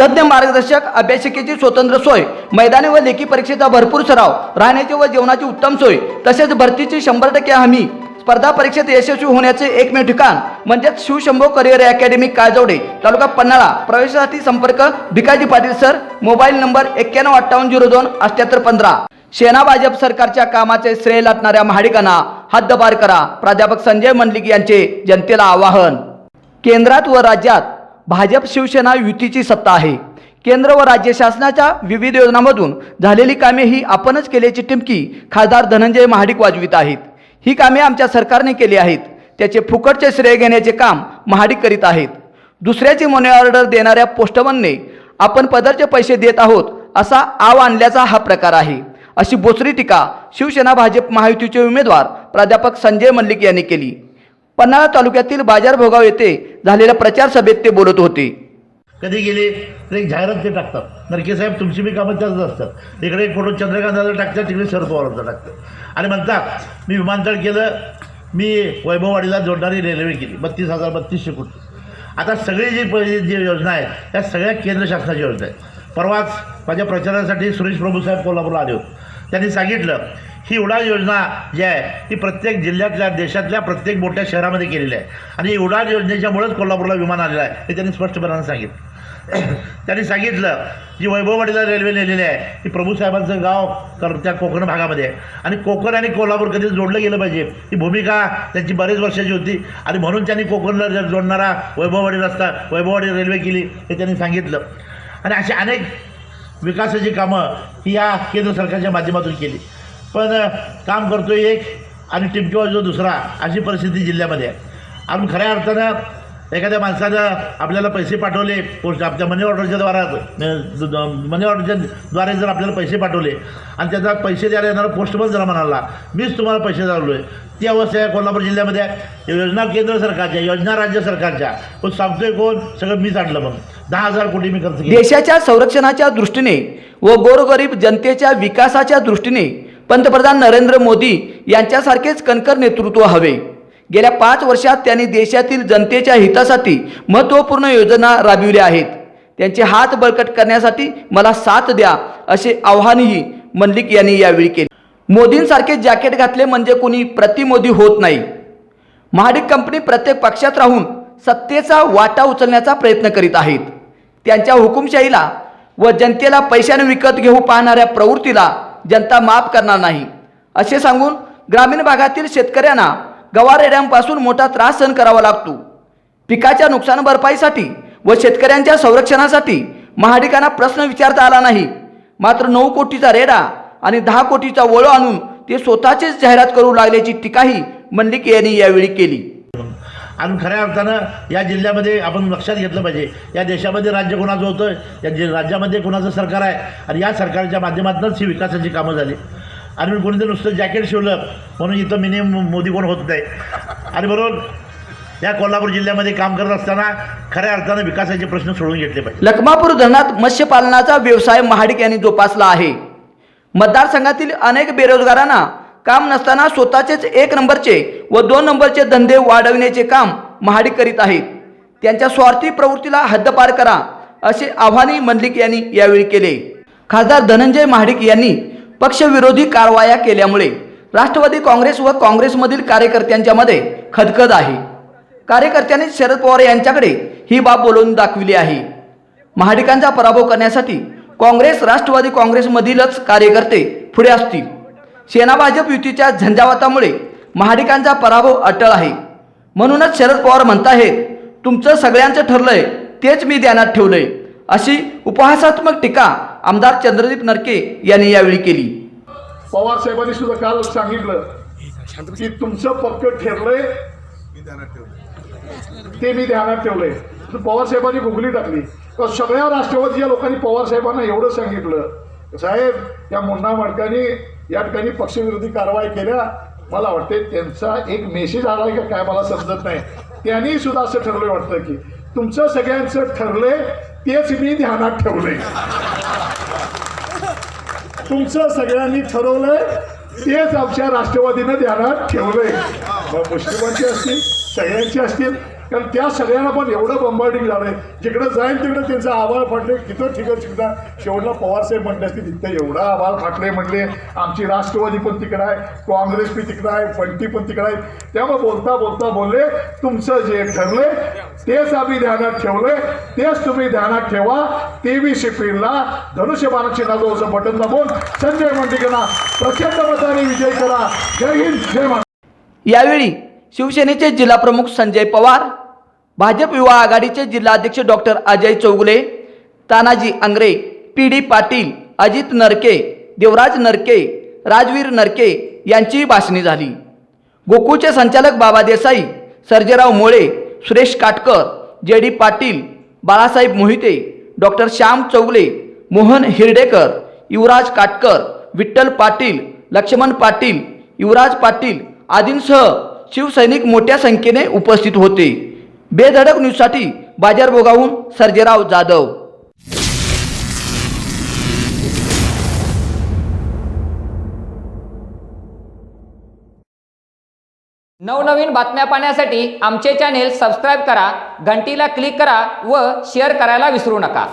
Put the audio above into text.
तज्ज्ञ मार्गदर्शक अभ्यासिकेची स्वतंत्र सोय मैदानी व लेखी परीक्षेचा भरपूर सराव राहण्याची व जेवणाची उत्तम सोय तसेच भरतीची शंभर टक्के हमी स्पर्धा परीक्षेत यशस्वी होण्याचे एकमेव ठिकाण म्हणजेच शिवशंभो करिअर अकॅडमी काळजवडे तालुका पन्हाळा. प्रवेशासाठी संपर्क Bhikaji Patil sir mobile number एक्क्याण्णव अठ्ठावन्न झिरो दोन अठ्याहत्तर पंधरा. सेना भाजप सरकारच्या कामाचे श्रेय लाटणाऱ्या महाडिकांना हद्दपार करा. प्राध्यापक संजय मंडलिक यांचे जनतेला आवाहन. केंद्रात व राज्यात भाजप शिवसेना युतीची सत्ता आहे. केंद्र व राज्य शासनाच्या विविध योजनांमधून झालेली कामे ही आपणच केल्याची टिमकी खासदार धनंजय महाडिक वाजवित आहेत. ही कामे आमच्या सरकारने केली आहेत. त्याचे फुकटचे श्रेय घेण्याचे काम महाडिक करीत आहेत. दुसऱ्याची मनी ऑर्डर देणाऱ्या पोस्टमनने आपण पदरचे पैसे देत आहोत असा आव आणल्याचा हा प्रकार आहे. अशी बोचरी टीका शिवसेना भाजप महायुतीचे उमेदवार प्राध्यापक संजय मल्लिक यांनी केली. पन्हाळा तालुक्यातील बाजार भोगाव येथे झालेल्या प्रचार सभेत ते बोलत होते. कधी गेले? तर एक जाहिरात ते टाकतात. नरके साहेब तुमची बी कामं त्याच असतात. इकडे एक फोटो चंद्रकांताचा टाकतात तिकडे शरद पवारांचा टाकतात. आणि म्हणतात मी विमानतळ केलं मी वैभववाडीला जोडणारी रेल्वे केली. बत्तीस हजार बत्तीसशे कोटी. आता सगळी जी पहिली जी योजना आहे त्या सगळ्या केंद्र शासनाच्या योजना आहेत. परवाच माझ्या प्रचारासाठी सुरेश प्रभू साहेब कोल्हापूरला आले होते. त्यांनी सांगितलं ही उडान योजना जी आहे ती प्रत्येक जिल्ह्यातल्या देशातल्या प्रत्येक मोठ्या शहरामध्ये केलेली आहे. आणि ही उडान योजनेच्यामुळेच कोल्हापूरला विमान आलेलं आहे हे त्यांनी स्पष्टपणाने सांगितलं. त्यांनी सांगितलं जी वैभववाडीला रेल्वे नेलेली आहे ही प्रभूसाहेबांचं गाव कर त्या कोकण भागामध्ये आहे. आणि कोकण आणि कोल्हापूर कधी जोडलं गेलं पाहिजे. ही भूमिका त्यांची बरेच वर्षाची होती आणि म्हणून त्यांनी कोकणला जर जोडणारा वैभववाडी रस्ता वैभववाडी रेल्वे केली हे त्यांनी सांगितलं. आणि अशी अनेक विकासाची कामं ही या केंद्र सरकारच्या माध्यमातून केली. पण काम करतो एक आणि टिमकीवर जो दुसरा अशी परिस्थिती जिल्ह्यामध्ये. आहे आणि खऱ्या अर्थानं एखाद्या माणसानं आपल्याला पैसे पाठवले पोस्ट आपल्या मनी ऑर्डरच्या द्वारा मनी ऑर्डरच्या द्वारे जर आपल्याला पैसे पाठवले आणि त्याचा पैसे द्यायला येणारा पोस्टमन जर म्हणाला मीच तुम्हाला पैसे चाललो आहे ती अवस्था आहे कोल्हापूर जिल्ह्यामध्ये आहे. योजना केंद्र सरकारच्या योजना राज्य सरकारच्या. पण सांगतोय कोण? सगळं मीच आणलं मग. दहा हजार कोटी मी खर्च देशाच्या संरक्षणाच्या दृष्टीने व गोरगरीब जनतेच्या विकासाच्या दृष्टीने पंतप्रधान नरेंद्र मोदी यांच्यासारखेच कणकर नेतृत्व हवे. गेल्या पाच वर्षात त्यांनी देशातील जनतेच्या हितासाठी महत्त्वपूर्ण योजना राबविल्या आहेत. त्यांचे हात बळकट करण्यासाठी मला साथ द्या असे आव्हानही मल्लिक यांनी यावेळी केले. मोदींसारखे जॅकेट घातले म्हणजे कोणी प्रतिमोदी होत नाही. महाडिक कंपनी प्रत्येक पक्षात राहून सत्तेचा वाटा उचलण्याचा प्रयत्न करीत आहेत. त्यांच्या हुकुमशाहीला व जनतेला पैशाने विकत घेऊ पाहणाऱ्या प्रवृत्तीला जनता माफ करणार नाही. असे सांगून ग्रामीण भागातील शेतकऱ्यांना गवारेड्यांपासून मोठा त्रास सहन करावा लागतो. पिकाच्या नुकसान भरपाईसाठी व शेतकऱ्यांच्या संरक्षणासाठी महाडिकांना प्रश्न विचारता आला नाही. मात्र नऊ कोटीचा रेडा आणि दहा कोटीचा वळो आणून ते स्वतःचीच जाहिरात करू लागल्याची टीकाही मल्लिक यांनी यावेळी केली. आणि खऱ्या अर्थानं या जिल्ह्यामध्ये आपण लक्षात घेतलं पाहिजे. या देशामध्ये राज्य कोणाचं होतं या जे राज्यामध्ये कोणाचं सरकार आहे? आणि या सरकारच्या माध्यमातूनच ही विकासाची कामं झाली. आणि मी कोणीतरी नुसतं जॅकेट शिवलं म्हणून इथं मिनी मोदी कोण होत नाही. आणि बरोबर या कोल्हापूर जिल्ह्यामध्ये काम करत असताना खऱ्या अर्थानं विकासाचे प्रश्न सोडून घेतले पाहिजे. लखमापूर धरणात मत्स्यपालनाचा व्यवसाय महाडिक यांनी जोपासला आहे. मतदारसंघातील अनेक बेरोजगारांना काम नसताना स्वतःचेच एक नंबरचे व दोन नंबरचे धंदे वाढविण्याचे काम महाडिक करीत आहेत. त्यांच्या स्वार्थी प्रवृत्तीला हद्दपार करा असे आव्हानही मंडलिक यांनी यावेळी केले. खासदार धनंजय महाडिक यांनी पक्षविरोधी कारवाया केल्यामुळे राष्ट्रवादी काँग्रेस व काँग्रेसमधील कार्यकर्त्यांच्या मध्ये खदखद आहे. कार्यकर्त्यांनी शरद पवार यांच्याकडे ही बाब बोलवून दाखविली आहे. महाडिकांचा पराभव करण्यासाठी काँग्रेस राष्ट्रवादी काँग्रेसमधीलच कार्यकर्ते पुढे असतील. सेना भाजप युतीच्या झंझावातामुळे महाडिकांचा पराभव अटळ आहे. म्हणूनच शरद पवार म्हणताहेत तुमचं सगळ्यांचं ठरलंय तेच मी ध्यानात ठेवलंय अशी उपहासात्मक टीका आमदार चंद्रदीप नरके यांनी यावेळी केली. पवार साहेबांनी सुद्धा काल सांगितलं की तुमचं पक्क ठरलंय ते मी ध्यानात ठेवलंय. पवार साहेबांनी गुगली टाकली. तर सगळ्या राष्ट्रवादीच्या लोकांनी पवार साहेबांना एवढं सांगितलं. साहेब या मुन्ना माडकांनी या ठिकाणी पक्षविरोधी कारवाई केल्या. मला वाटते त्यांचा एक मेसेज आला का काय मला समजत नाही. त्यांनी सुद्धा असं ठरलंय वाटतं की तुमचं सगळ्यांचं ठरलंय तेच मी ध्यानात ठेवलंय. तुमचं सगळ्यांनी ठरवलंय तेच आमच्या राष्ट्रवादीनं ध्यानात ठेवलंय. मग मुस्लिमांची असतील सगळ्यांची असतील कारण त्या सगळ्यांना पण एवढं बंबार्डिंग झालंय. जिकडे जाईल तिकडे त्यांचा आभाळ फाटले तिथं ठिकाण शिकता शेवटला पवारसाहेब म्हणले असते तिथं एवढा आभाळ फाटले म्हणले. आमची राष्ट्रवादी पण तिकडं आहे काँग्रेस पण तिकडं आहे पंटी पण तिकडं आहे. त्यामुळे बोलता बोलता बोलले तुमचं जे ठरले तेच आम्ही ध्यानात ठेवलंय तेच तुम्ही ध्यानात ठेवा. तेवीस एप्रिलला धनुष्यबाणाची नाजोचं बटन दाबून संजय मंडिकांना प्रचंड मताने विजय करा जय हिंद जय महाराष्ट्र. यावेळी शिवसेनेचे जिल्हाप्रमुख संजय पवार भाजप युवा आघाडीचे जिल्हाध्यक्ष doctor Ajay Chougule Tanaji Angre P D Patil Ajit Narke Devraj Narke Rajveer नरके यांचीही भाषणे झाली. गोकुळचे संचालक बाबा Desai Sarjerao Mole Suresh Katkar J D Patil Balasaheb Mohite doctor Shyam Chougule Mohan Hirdekar Yuvraj Katkar Vitthal Patil Laxman Patil Yuvraj Patil आदींसह शिवसैनिक मोठ्या संख्येने उपस्थित होते. बेधडक न्यूजसाठी बाजारभोगाहून सर्जेराव जाधव. नवनवीन बातम्या पाहण्यासाठी आमचे चॅनेल सबस्क्राईब करा घंटीला क्लिक करा व शेअर करायला विसरू नका.